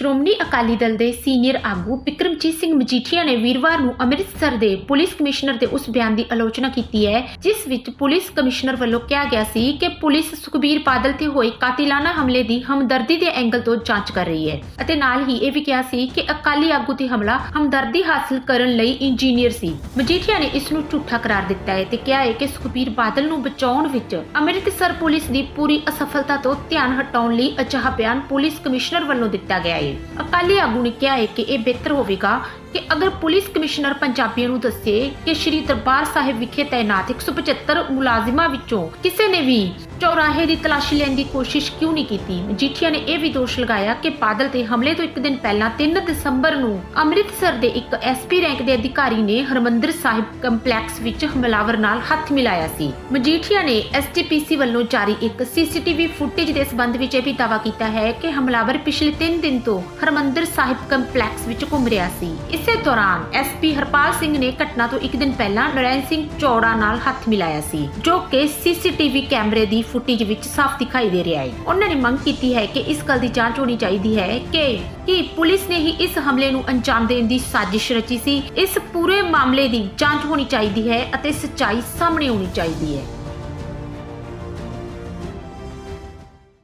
ਸ਼੍ਰੋਮਣੀ ਅਕਾਲੀ ਦਲ ਦੇ ਸੀਨੀਅਰ ਆਗੂ ਵਿਕਰਮਜੀਤ ਸਿੰਘ ਮਜੀਠੀਆ ਨੇ ਵੀਰਵਾਰ ਨੂੰ ਅੰਮ੍ਰਿਤਸਰ ਦੇ ਪੁਲਿਸ ਕਮਿਸ਼ਨਰ ਦੇ ਉਸ ਬਿਆਨ ਦੀ ਆਲੋਚਨਾ ਕੀਤੀ ਹੈ, ਜਿਸ ਵਿੱਚ ਪੁਲਿਸ ਕਮਿਸ਼ਨਰ ਵੱਲੋਂ ਕਿਹਾ ਗਿਆ ਸੀ ਕਿ ਪੁਲਿਸ ਸੁਖਬੀਰ ਬਾਦਲ ਤੇ ਹੋਏ ਕਾਤਿਲਾਨਾ ਹਮਲੇ ਦੀ ਹਮਦਰਦੀ ਦੇ ਐਂਗਲ ਤੋਂ ਜਾਂਚ ਕਰ ਰਹੀ ਹੈ ਅਤੇ ਨਾਲ ਹੀ ਇਹ ਵੀ ਕਿਹਾ ਸੀ ਕਿ ਅਕਾਲੀ ਆਗੂ ਤੇ ਹਮਲਾ ਹਮਦਰਦੀ ਹਾਸਲ ਕਰਨ ਲਈ ਇੰਜੀਨੀਅਰ ਸੀ। ਮਜੀਠੀਆ ਨੇ ਇਸ ਨੂੰ ਝੂਠਾ ਕਰਾਰ ਦਿੱਤਾ ਹੈ ਤੇ ਕਿਹਾ ਹੈ ਕਿ ਸੁਖਬੀਰ ਬਾਦਲ ਨੂੰ ਬਚਾਉਣ ਵਿੱਚ ਅੰਮ੍ਰਿਤਸਰ ਪੁਲਿਸ ਦੀ ਪੂਰੀ ਅਸਫਲਤਾ ਤੋਂ ਧਿਆਨ ਹਟਾਉਣ ਲਈ ਅਜਿਹਾ ਬਿਆਨ ਪੁਲਿਸ ਕਮਿਸ਼ਨਰ ਵੱਲੋਂ ਦਿੱਤਾ ਗਿਆ ਹੈ। ਅਕਾਲੀ ਆਗੂ ਨੇ ਕਿਹਾ ਹੈ ਕਿ ਇਹ ਬਿਹਤਰ ਹੋਵੇਗਾ ਕਿ ਅਗਰ ਪੁਲਿਸ ਕਮਿਸ਼ਨਰ ਪੰਜਾਬੀਆਂ ਨੂੰ ਦੱਸੇ ਕਿ ਸ਼੍ਰੀ ਦਰਬਾਰ ਸਾਹਿਬ ਵਿਖੇ ਤਾਇਨਾਤ 175 ਮੁਲਾਜ਼ਮਾਂ ਵਿੱਚੋਂ ਕਿਸੇ ਨੇ ਵੀ ਚੌਰਾਹੇ ਦੀ ਤਲਾਸ਼ੀ ਲੈਣ ਦੀ ਕੋਸ਼ਿਸ਼ ਕਿਉਂ ਨਹੀਂ ਕੀਤੀ, ਮਜੀਠੀਆ ਨੇ ਇਹ ਵੀ ਦੋਸ਼ ਲਗਾਇਆ ਕਿ ਬਾਦਲ ਤੇ ਹਮਲੇ ਤੋਂ ਇੱਕ ਦਿਨ ਪਹਿਲਾਂ 3 ਦਸੰਬਰ ਨੂੰ ਅੰਮ੍ਰਿਤਸਰ ਦੇ ਇੱਕ ਐਸਪੀ ਰੈਂਕ ਦੇ ਅਧਿਕਾਰੀ ਨੇ ਹਰਮੰਦਰ ਸਾਹਿਬ ਕੰਪਲੈਕਸ ਵਿੱਚ ਹਮਲਾਵਰ ਨਾਲ ਹੱਥ ਮਿਲਾਇਆ ਸੀ। ਮਜੀਠੀਆ ਨੇ ਐਸਟੀਪੀਸੀ ਵੱਲੋਂ ਜਾਰੀ ਇੱਕ ਸੀਸੀਟੀਵੀ ਫੁਟੇਜ ਦੇ ਸਬੰਧ ਵਿੱਚ ਇਹ ਵੀ ਦਾਅਵਾ ਕੀਤਾ ਹੈ ਕਿ ਹਮਲਾਵਰ ਪਿਛਲੇ 3 ਦਿਨ ਤੋਂ ਹਰਮੰਦਰ ਸਾਹਿਬ ਕੰਪਲੈਕਸ ਵਿੱਚ ਘੁੰਮ ਰਿਹਾ ਸੀ। ਇਸੇ ਦੌਰਾਨ ਐਸਪੀ ਹਰਪਾਲ ਸਿੰਘ ਨੇ ਘਟਨਾ ਤੋਂ ਇੱਕ ਦਿਨ ਪਹਿਲਾਂ ਨਰੈਣ ਸਿੰਘ ਚੌੜਾ ਨਾਲ ਹੱਥ ਮਿਲਾਇਆ ਸੀ, ਜੋ ਕਿ ਸੀਸੀਟੀਵੀ ਕੈਮਰੇ ਦੀ ਫੁਟੇਜ ਵਿੱਚ ਸਾਫ਼ ਦਿਖਾਈ ਦੇ ਰਿਹਾ ਹੈ। ਉਹਨਾਂ ਨੇ ਮੰਗ ਕੀਤੀ ਹੈ ਕਿ ਇਸ ਗੱਲ ਦੀ ਜਾਂਚ ਹੋਣੀ ਚਾਹੀਦੀ ਹੈ ਕਿ ਕੀ ਪੁਲਿਸ ਨੇ ਹੀ ਇਸ ਹਮਲੇ ਨੂੰ ਅੰਜਾਮ ਦੇਣ ਦੀ ਸਾਜ਼ਿਸ਼ ਰਚੀ ਸੀ। ਇਸ ਪੂਰੇ ਮਾਮਲੇ ਦੀ ਜਾਂਚ ਹੋਣੀ ਚਾਹੀਦੀ ਹੈ ਅਤੇ ਸੱਚਾਈ ਸਾਹਮਣੇ ਆਉਣੀ ਚਾਹੀਦੀ ਹੈ।